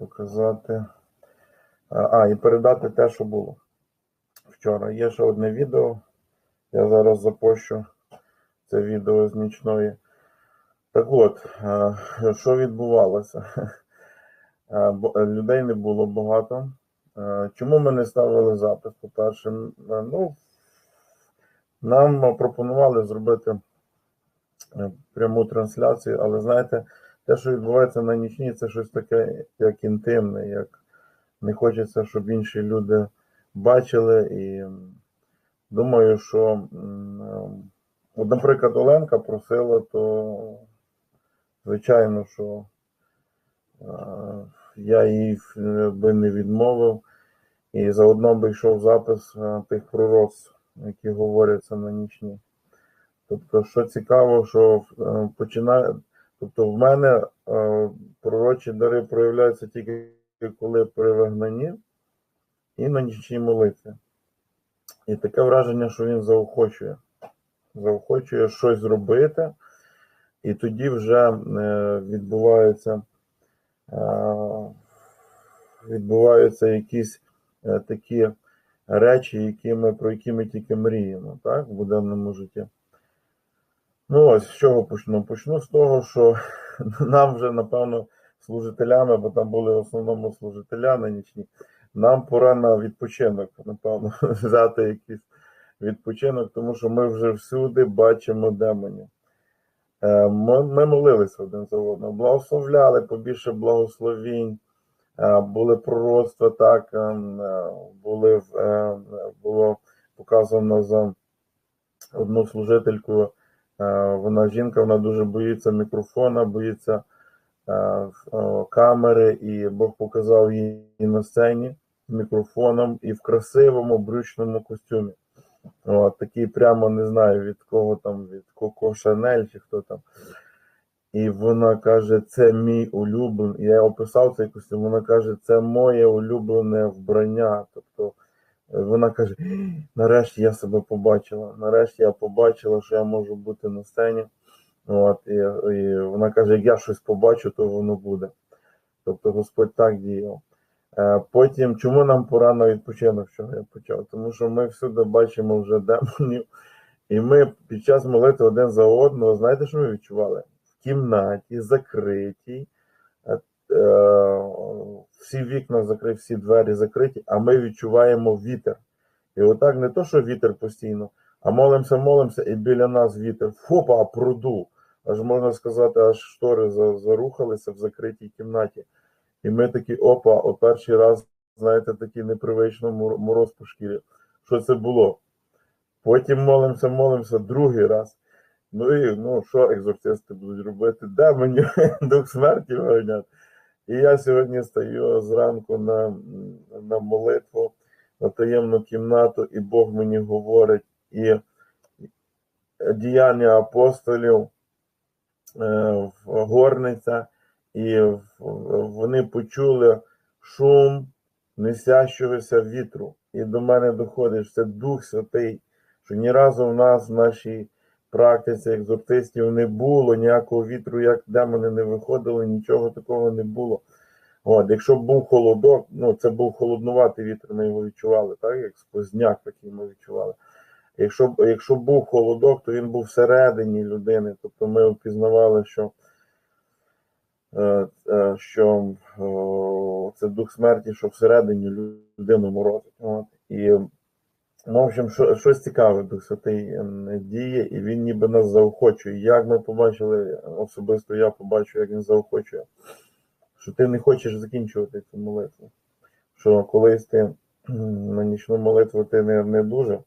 показати. А, і передати те, що було вчора. Є ще одне відео. Я зараз запущу це відео з нічної. Так от, що відбувалося? Е, Людей не було багато. Чому ми не ставили запис? По-перше, е, ну, нам пропонували зробити е, пряму трансляцію, але знаєте, те, що відбувається на нічній, це щось таке, як інтимне, як не хочеться, щоб інші люди бачили. І думаю, що, от, наприклад, Оленка просила, то звичайно, що е, я їй би не відмовив. І заодно би йшов запис е, тих пророцтв, які говоряться на нічні. Тобто, що цікаво, що е, починає, тобто в мене е, пророчі дари проявляються тільки коли при вигнанні і на нічній молитві. І таке враження, що він заохочує. Заохочує щось зробити, і тоді вже е, відбуваються, е, відбуваються якісь е, такі речі, які ми, про які ми тільки мріємо так, в буденному житті. Ну ось з чого почну? Почну з того, що нам вже, напевно, служителями, бо там були в основному служителя нічні, нам пора на відпочинок, напевно, взяти якийсь відпочинок, тому що ми вже всюди бачимо демонів. Е, Ми, ми молилися один за одного, благословляли побільше благословінь, е, були пророцтва, так, е, були, було показано за одну служительку. Е, Вона жінка, вона дуже боїться мікрофона, боїться е, е, камери, і Бог показав їй на сцені мікрофоном і в красивому брючному костюмі. От, такий прямо не знаю від кого там, від Коко Шанель чи хто там. І вона каже, це мій улюблений. Я описав цей костюм. Вона каже, це моє улюблене вбрання. Тобто вона каже, нарешті я себе побачила. Нарешті я побачила, що я можу бути на сцені. От, і, і вона каже, як я щось побачу, то воно буде. Тобто Господь так діяв. Е, Потім, чому нам пора на відпочинок, що я почав? Тому що ми всюди бачимо вже демонів, і ми під час молитви один за одного, знаєте, що ми відчували? В кімнаті, закритій, е, е, всі вікна закриті, всі двері закриті, а ми відчуваємо вітер. І отак не то, що вітер постійно, а молимося, молимося, і біля нас вітер. Фопа, продув. Аж можна сказати, аж штори зарухалися в закритій кімнаті. І ми такі, опа, о перший раз, знаєте, такий непривично мороз по шкірі. Що це було? Потім молимося, молимося другий раз. Ну і ну, що екзорцисти будуть робити? Де мені дух смерті виганяти? І я сьогодні стаю зранку на, на молитву, на таємну кімнату, і Бог мені говорить, і діяння апостолів, е, в- горниця, і вони почули шум несящогося вітру. І до мене доходить, це Дух Святий, що ні разу в нас в нашій практиці екзортистів не було ніякого вітру, як демони не виходили, нічого такого не було. От, якщо був холодок, ну це був холоднуватий вітер, ми його відчували, так, як сквозняк такий ми відчували. Якщо, якщо був холодок, то він був всередині людини. Тобто ми впізнавали, що, е, е, що це дух смерті, що всередині людину морозить. От. І, ну, в общем, що, щось цікаве Дух Святий ем, діє, і він ніби нас заохочує. Як ми побачили, особисто я побачу, як він заохочує, що ти не хочеш закінчувати цю молитву. Що колись ти на нічну молитву ти не, не дуже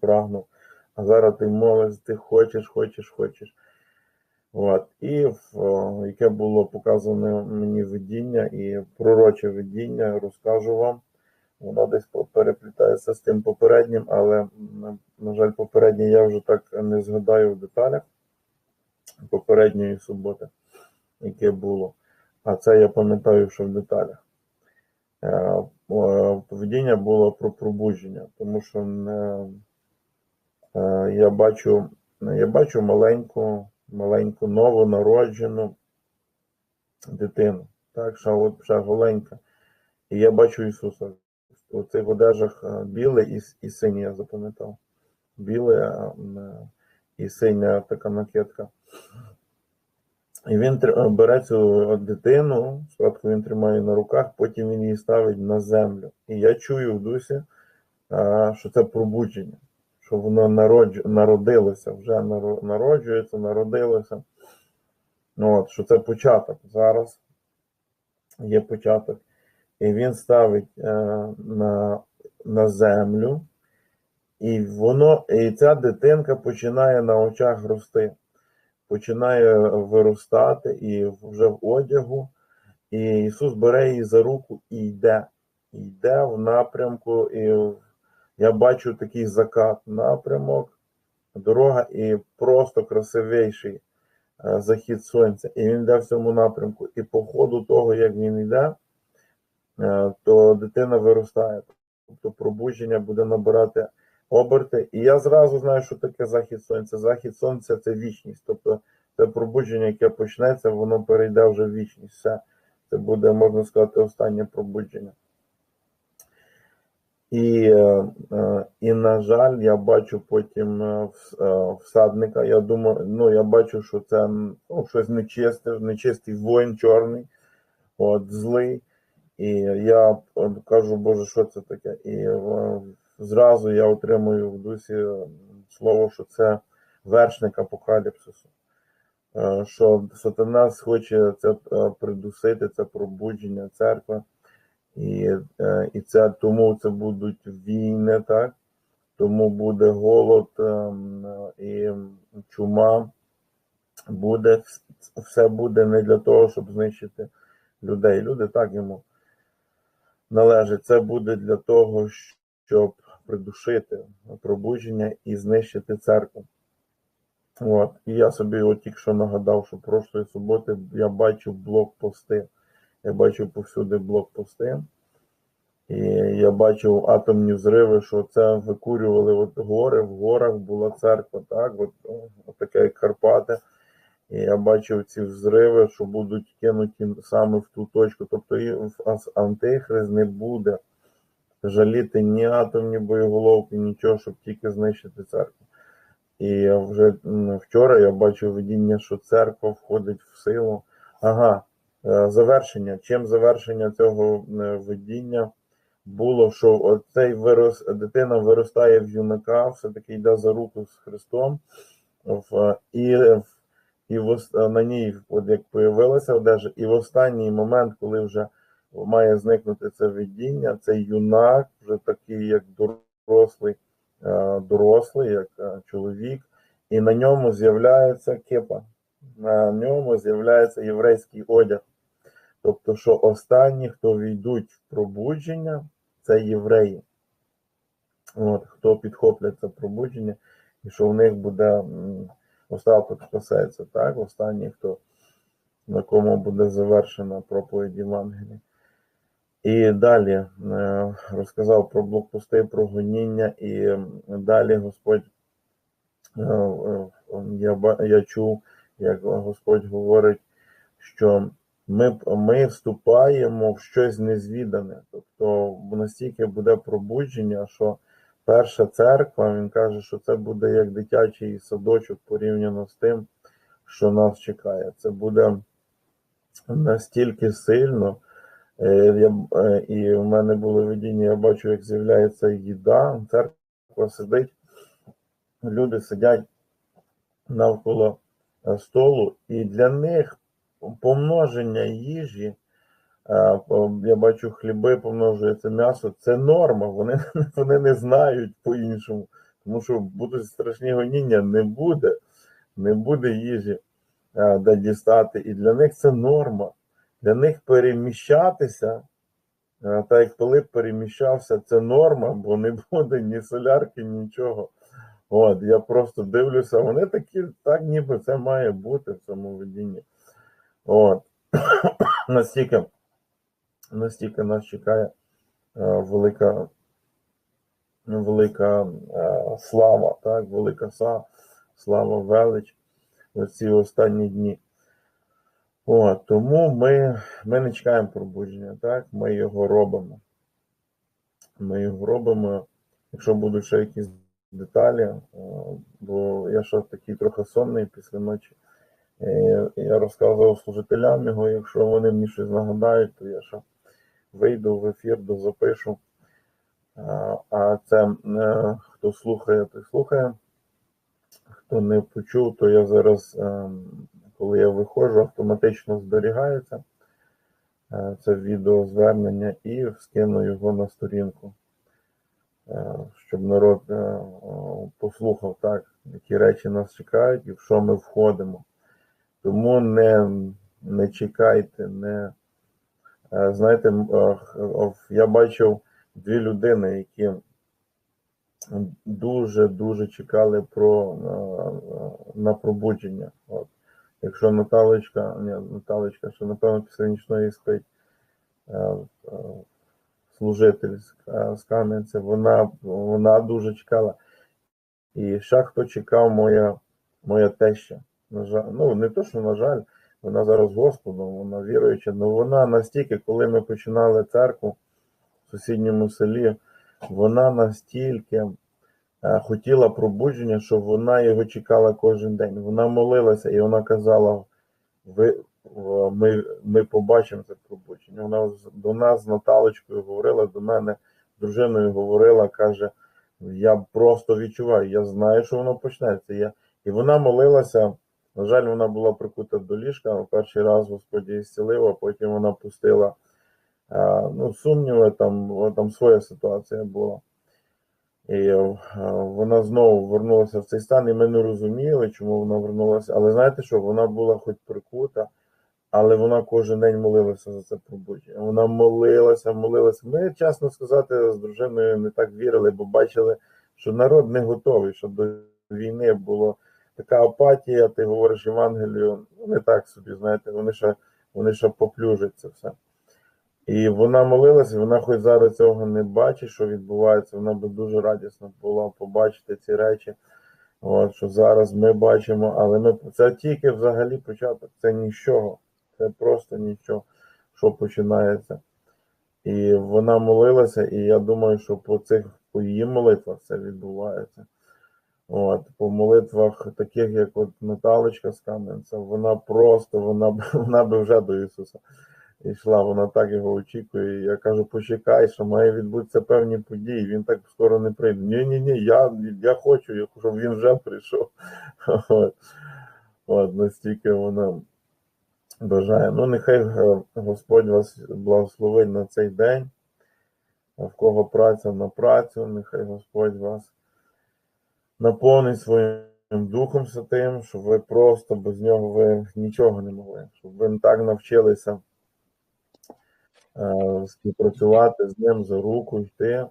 прагнув. А зараз ти молиш, ти хочеш, хочеш, хочеш. От. І о, яке було показане мені видіння і пророче видіння, розкажу вам. Воно десь переплітається з тим попереднім, але, на, жаль, попереднє я вже так не згадаю в деталях попередньої суботи, яке було. А це я пам'ятаю, що в деталях. Е, о, Видіння було про пробудження, тому що не, Е, Я бачу, я бачу маленьку, маленьку новонароджену дитину. так, ще голенька. І я бачу Ісуса. У цих одежах е, біле і, і синє, я запам'ятав. Біле е, і синя така накидка. І він бере цю дитину, спочатку він тримає на руках, потім він її ставить на землю. І я чую в дусі, що це пробудження, що воно народилося, вже народжується, народилося. Ну, от, що це початок. Зараз є початок. І він ставить е, на, на землю, і воно, і ця дитинка починає на очах рости починає виростати і вже в одягу. І Ісус бере її за руку і йде. Йде в напрямку, і я бачу такий закат, напрямок, дорога і просто красивіший е, захід сонця. І він йде в цьому напрямку. І по ходу того, як він йде, то дитина виростає. Тобто пробудження буде набирати оберти. І я зразу знаю, що таке захід сонця. Захід сонця це вічність. Тобто це пробудження, яке почнеться, воно перейде вже в вічність. Все. Це буде, можна сказати, останнє пробудження. І, е, е, і на жаль, я бачу потім е, вс- е, всадника. Я думаю, ну я бачу, що це ну, щось нечисте, нечистий воїн чорний, от, злий. І я кажу, Боже, що це таке? І е, зразу я отримую в дусі е, слово, що це вершник апокаліпсису. Е, Що сатана хоче це придусити, це пробудження церкви. І, і це тому це будуть війни, так? Тому буде голод і чума. Буде, все буде не для того, щоб знищити людей. Люди так йому належить. Це буде для того, щоб придушити пробудження і знищити церкву. От. І я собі от тільки що нагадав, що прошлої суботи я бачив блокпости. Я бачив повсюди блокпости. І я бачив атомні зриви, що це викурювали от гори, в горах була церква, так, от, от таке як Карпати. І я бачив ці взриви, що будуть кинуті саме в ту точку. Тобто антихрист не буде жаліти ні атомні боєголовки, нічого, щоб тільки знищити церкву. І я вже вчора я бачив видіння, що церква входить в силу. Ага, е, завершення. Чим завершення цього видіння було, що цей вирос, дитина виростає в юнака, все-таки йде за руку з Христом, і, і в, на ній, от як появилася одежа, і в останній момент, коли вже має зникнути це видіння, цей юнак, вже такий, як дорослий, е, дорослий, як е, чоловік, і на ньому з'являється кепа, на ньому з'являється єврейський одяг. Тобто, що останні, хто війдуть в пробудження, це євреї. От, хто підхоплять це пробудження, і що в них буде м, остаток спасеться, так? Останній, хто на кому буде завершена проповідь Євангелія. І далі е, розказав про блокпости, про гоніння, і далі Господь е, е, я, я чув, як Господь говорить, що ми, ми вступаємо в щось незвідане. Тобто настільки буде пробудження, що перша церква, він каже, що це буде як дитячий садочок порівняно з тим, що нас чекає. Це буде настільки сильно. Е, е, і в мене було видіння, я бачу, як з'являється їда, церква сидить, люди сидять навколо столу, і для них помноження їжі, я бачу, хліби помножується м'ясо, це норма. Вони, вони не знають по-іншому, тому що будуть страшні гоніння, не буде, не буде їжі е, де дістати. І для них це норма. Для них переміщатися, е, так як Пилип переміщався, це норма, бо не буде ні солярки, нічого. От, я просто дивлюся, вони такі, так ніби це має бути в цьому видінні. От. настільки, настільки нас чекає е, велика, велика е, слава, так, велика слава, велич в ці останні дні. От, тому ми, ми не чекаємо пробудження, так? Ми його робимо. Ми його робимо, якщо будуть ще якісь деталі, е, бо я ще такий трохи сонний після ночі. Я розказував служителям його, якщо вони мені щось нагадають, то я ще вийду в ефір, дозапишу. А а це е, хто слухає, той слухає. Хто не почув, то я зараз, е, коли я виходжу, автоматично зберігається е, це відеозвернення і скину його на сторінку, е, щоб народ е, послухав так, які речі нас чекають і в що ми входимо. Тому не, не чекайте, не е, знаєте, м, е, х- я бачив дві людини, які дуже-дуже чекали про е, е, на пробудження. От. Якщо Наталочка, ні, Наталочка, що напевно після нічної спить е, е, служитель е, з Кам'янця, вона, вона дуже чекала. І ще хто чекав моя, моя теща. На жаль, ну не то, що на жаль, вона зараз Господом, вона віруюча, але вона настільки, коли ми починали церкву в сусідньому селі, вона настільки е, хотіла пробудження, що вона його чекала кожен день. Вона молилася і вона казала: ви, ми, ми побачимо це пробудження. Вона до нас з Наталочкою говорила, до мене дружиною говорила, каже, я просто відчуваю, я знаю, що воно почнеться. Я... І вона молилася. На жаль, вона була прикута до ліжка. Перший раз Господь її зцілив, а потім вона пустила е, ну, сумніви, там, там своя ситуація була. І е, вона знову вернулася в цей стан, і ми не розуміли, чому вона вернулася. Але знаєте що, вона була хоч прикута, але вона кожен день молилася за це пробудження. Вона молилася, молилася. Ми, чесно сказати, з дружиною не так вірили, бо бачили, що народ не готовий, що до війни було така апатія, ти говориш Євангелію, ну не так собі, знаєте, вони ще, вони ще поплюжать це все. І вона молилася, вона хоч зараз цього не бачить, що відбувається, вона би дуже радісно була побачити ці речі, от, що зараз ми бачимо, але ми це тільки взагалі початок, це нічого, це просто нічого, що починається. І вона молилася, і я думаю, що по цих по її молитвах це відбувається. От, по молитвах, таких як от Наталочка з Кам'янця, вона просто, вона, вона би вже до Ісуса йшла, вона так його очікує. Я кажу, почекай, що має відбутися певні події, він так скоро не прийде. Ні, ні, я, я хочу, щоб він вже прийшов. От, от настільки вона бажає. Ну, нехай е, Господь вас благословить на цей день, в кого праця на працю, нехай Господь вас наповнить своїм Духом Святим, щоб ви просто без нього ви нічого не могли, щоб ви так навчилися е, співпрацювати з ним за руку йти.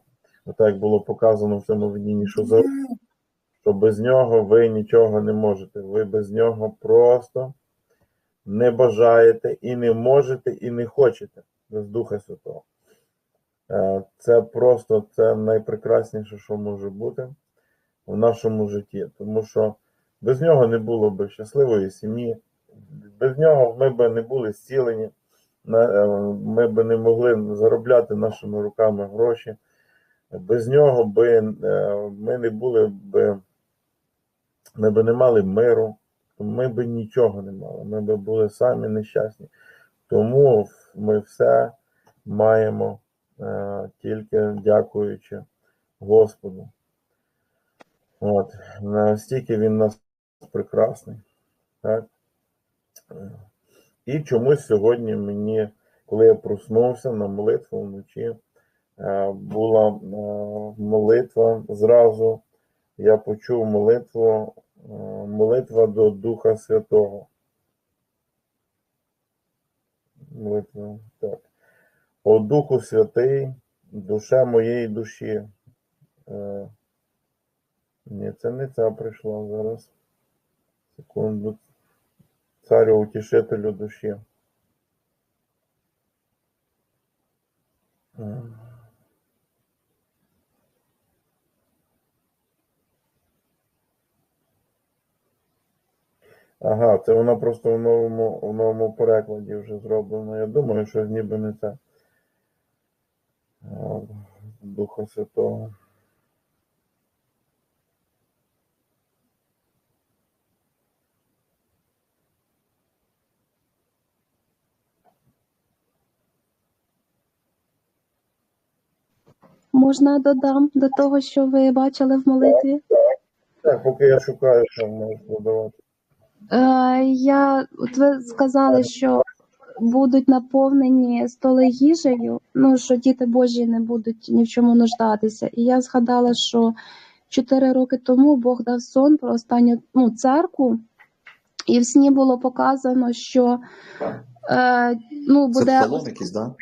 Отак як було показано в цьому видінні, що за руку, що без нього ви нічого не можете. Ви без нього просто не бажаєте і не можете, і не хочете без Духа Святого. Е, Це просто це найпрекрасніше, що може бути в нашому житті, тому що без нього не було б щасливої сім'ї, без нього ми б не були зцілені, е, ми б не могли заробляти нашими руками гроші. Без нього би е, ми не були б, ми б не мали миру, ми б нічого не мали, ми б були самі нещасні. Тому ми все маємо е, тільки дякуючи Господу. От, настільки він нас прекрасний. Так? І чомусь сьогодні мені, коли я проснувся на молитву вночі, е, була е, молитва зразу. Я почув молитву, е, молитва до Духа Святого. Молитва, так. О Духу Святий, душе моєї душі. Ні, це не ця прийшла зараз. Секунду. Царю утішителю душі. Ага, це вона просто в новому, в новому перекладі вже зроблена. Я думаю, що ніби не це. Духа Святого. Можна додам до того, що ви бачили в молитві? Так, поки я шукаю, що можеш додавати. Е, я, от ви сказали, що будуть наповнені столи їжею, ну що діти Божі не будуть ні в чому нуждатися. І я згадала, що чотири роки тому Бог дав сон про останню ну, церкву, і в сні було показано, що е, ну, Це буде якийсь, да?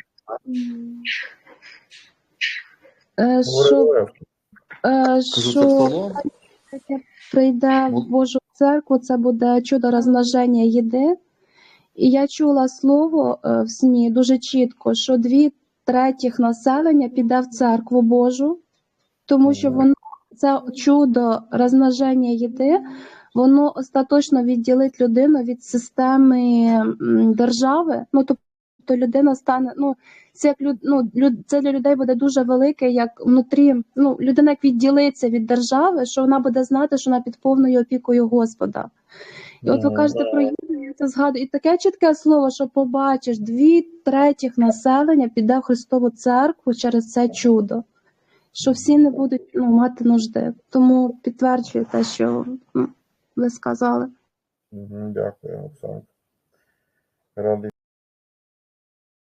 Е, що, е, що прийде в. Божу церкву, це буде чудо розмноження їди. І я чула слово е, в сні дуже чітко, що дві третіх населення піде в церкву Божу, тому що воно це чудо розмноження їди, воно остаточно відділить людину від системи держави. Ну тобто людина стане, ну це як люд, ну, люд, це для людей буде дуже велике, як внутрі. Ну, людина як відділиться від держави, що вона буде знати, що вона під повною опікою Господа. І от ви кажете про їду, я це згадую. І таке чітке слово, що побачиш, дві третіх населення піде в Христову церкву через це чудо, що всі не будуть ну, мати нужди. Тому підтверджую те, що м, ви сказали. Дякую, Оксана. Радий